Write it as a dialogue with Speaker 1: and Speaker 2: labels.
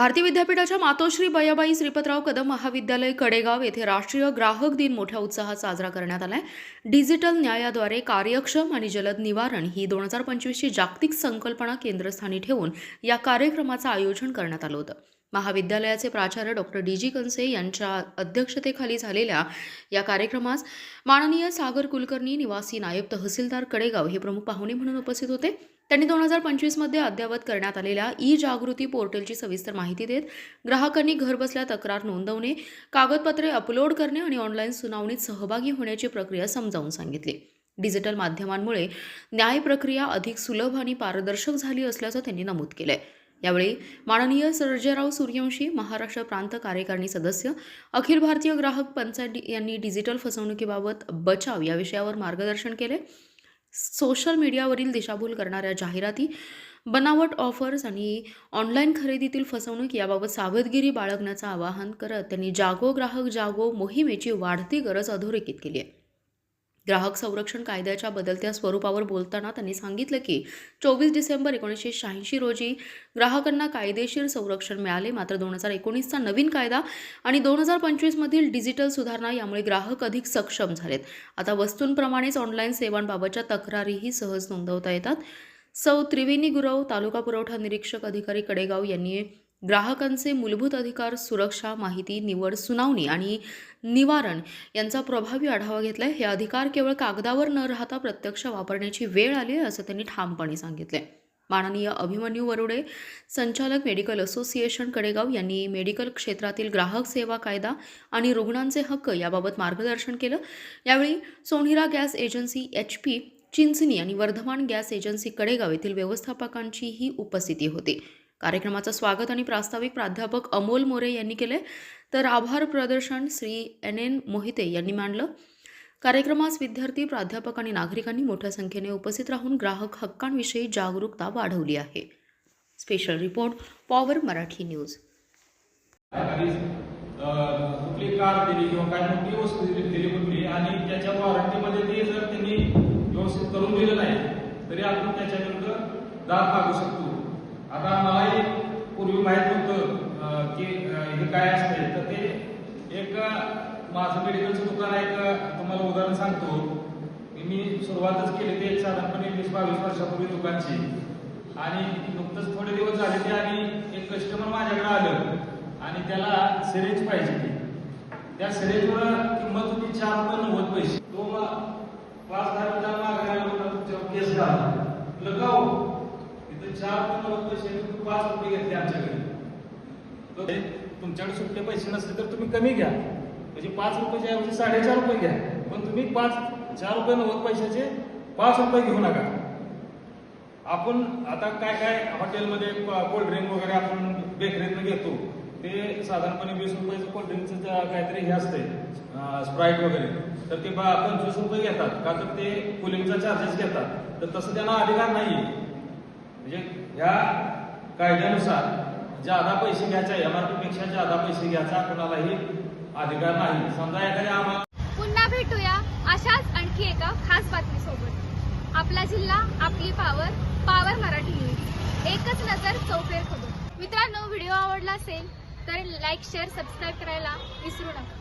Speaker 1: भारतीय विद्यापीठाच्या मातोश्री बयाबाई श्रीपतराव कदम महाविद्यालय कडेगाव येथे राष्ट्रीय ग्राहक दिन मोठ्या उत्साहात साजरा करण्यात आलाय. डिजिटल न्यायाद्वारे कार्यक्षम आणि जलद निवारण ही दोन हजार पंचवीसची जागतिक संकल्पना केंद्रस्थानी ठेवून या कार्यक्रमाचं आयोजन करण्यात आलं होतं. महाविद्यालयाचे प्राचार्य डॉक्टर डी जी कंसे यांच्या अध्यक्षतेखाली झालेल्या या कार्यक्रमास माननीय सागर कुलकर्णी निवासी नायब तहसीलदार कडेगाव हे प्रमुख पाहुणे म्हणून उपस्थित होते. त्यांनी दोन हजार पंचवीसमध्ये अद्ययावत करण्यात आलेल्या ई जागृती पोर्टलची सविस्तर माहिती देत ग्राहकांनी घरबसल्या तक्रार नोंदवणे कागदपत्रे अपलोड करणे आणि ऑनलाईन सुनावणीत सहभागी होण्याची प्रक्रिया समजावून सांगितली. डिजिटल माध्यमांमुळे न्याय प्रक्रिया अधिक सुलभ आणि पारदर्शक झाली असल्याचं त्यांनी नमूद केलंय. यावेळी माननीय सर्जेराव सूर्यवंशी महाराष्ट्र प्रांत कार्यकारिणी सदस्य अखिल भारतीय ग्राहक पंचायत यांनी डिजिटल फसवणुकीबाबत बचाव या विषयावर मार्गदर्शन केले. सोशल मीडियावरील दिशाभूल करणाऱ्या जाहिराती बनावट ऑफर्स आणि ऑनलाईन खरेदीतील फसवणूक याबाबत सावधगिरी बाळगण्याचं आवाहन करत त्यांनी जागो ग्राहक जागो मोहिमेची वाढती गरज अधोरेखित केली आहे. ग्राहक संरक्षण कायद्याच्या बदलत्या स्वरूपावर बोलताना त्यांनी सांगितलं की चोवीस डिसेंबर एकोणीसशे शहाऐंशी रोजी ग्राहकांना कायदेशीर संरक्षण मिळाले. मात्र दोन हजार एकोणीसचा नवीन कायदा आणि दोन हजार पंचवीसमधील डिजिटल सुधारणा यामुळे ग्राहक अधिक सक्षम झालेत. आता वस्तूंप्रमाणेच ऑनलाईन सेवांबाबतच्या तक्रारीही सहज नोंदवता येतात. सौ त्रिवेणी गुरव तालुका पुरवठा निरीक्षक अधिकारी कडेगाव यांनी ग्राहकांचे मूलभूत अधिकार सुरक्षा माहिती निवड सुनावणी आणि निवारण यांचा प्रभावी आढावा घेतलाय. हे अधिकार केवळ कागदावर न राहता प्रत्यक्ष वापरण्याची वेळ आली आहे असं त्यांनी ठामपणे सांगितलंय. माननीय अभिमन्यू वरुडे संचालक मेडिकल असोसिएशन कडेगाव यांनी मेडिकल क्षेत्रातील ग्राहक सेवा कायदा आणि रुग्णांचे हक्क याबाबत मार्गदर्शन केलं. यावेळी सोनिरा gas agency H P Chinchani आणि वर्धमान गॅस एजन्सी कडेगाव येथील व्यवस्थापकांचीही उपस्थिती होती. कार्यक्रमाचं स्वागत आणि प्रास्ताविक प्राध्यापक अमोल मोरे यांनी केले. तर आभार प्रदर्शन श्री एन एन मोहिते यांनी मांडलं. कार्यक्रमास विद्यार्थी प्राध्यापक आणि नागरिकांनी मोठ्या संख्येने उपस्थित राहून ग्राहक हक्कांविषयी जागरूकता वाढवली आहे. Special report power Marathi news.
Speaker 2: कुठली कार दिली किंवा काय मोठी वस्तू दिली दिली कुठली आणि त्याच्या वॉरंटीमध्ये ते जर त्यांनी व्यवस्थित करून दिलं नाही तरी आपण त्याच्या विरुद्ध दाद मागू शकतो. आता मला पूर्वी माहीत नव्हतं की हे काय असते तर ते एक माझं मेडिकलचं दुकान आहे एक तुम्हाला उदाहरण सांगतो. की मी सुरुवातच केली ते एक साधारणपणे वीस बावीस वर्षापूर्वी दुकानची. आणि नुकतंच थोडे दिवस झाले ते आणि एक कस्टमर माझ्याकडे आलं. आणि त्याला सिरेज पाहिजे त्या सिरेजवर किंमत होती चार रुपये नव्वद पैसे. तो मग पाच दहा मिनिटात मागायला तुमच्यावर केस झाला लगाव तिथं चार रुपये नव्वद पैसे तुम्ही पाच रुपये घेतले आमच्याकडे. ते तुमच्याकडे सुट्टे पैसे नसले तर तुम्ही कमी घ्या. म्हणजे पाच रुपयाच्या ऐवजी साडेचार रुपये घ्या. पण तुम्ही पाच चार रुपये नव्वद पैशाचे पाच रुपये घेऊ नका. आपण आता काय काय हॉटेलमध्ये कोल्ड्रिंक वगैरे आपण बेकरीतनं घेतो. ते साधारणपणे वीस रुपयाचं कोल्ड्रिंकचं काहीतरी हे असते स्प्राईट वगैरे. तर ते बा पंचवीस रुपये घेतात. का तर ते कुलिंगचा चार्जेस घेतात. तर तसं त्यांना अधिकार नाही म्हणजे ह्या कायद्यानुसार ज्यादा पैसे घ्यायचा एम आर पी पेक्षा ज्यादा पैसे घ्यायचा कोणालाही अधिकार नाही. समजा एखाद्या आम्हाला
Speaker 3: पुन्हा भेटूया अशाच आणखी एका खास बातमीसोबत. आपला जिल्हा आपली पावर पावर मराठी न्यूज एकच नजर चौफेर खबर. मित्रांनो व्हिडिओ आवडला असेल तर लाईक शेअर सबस्क्राईब करायला विसरू नका.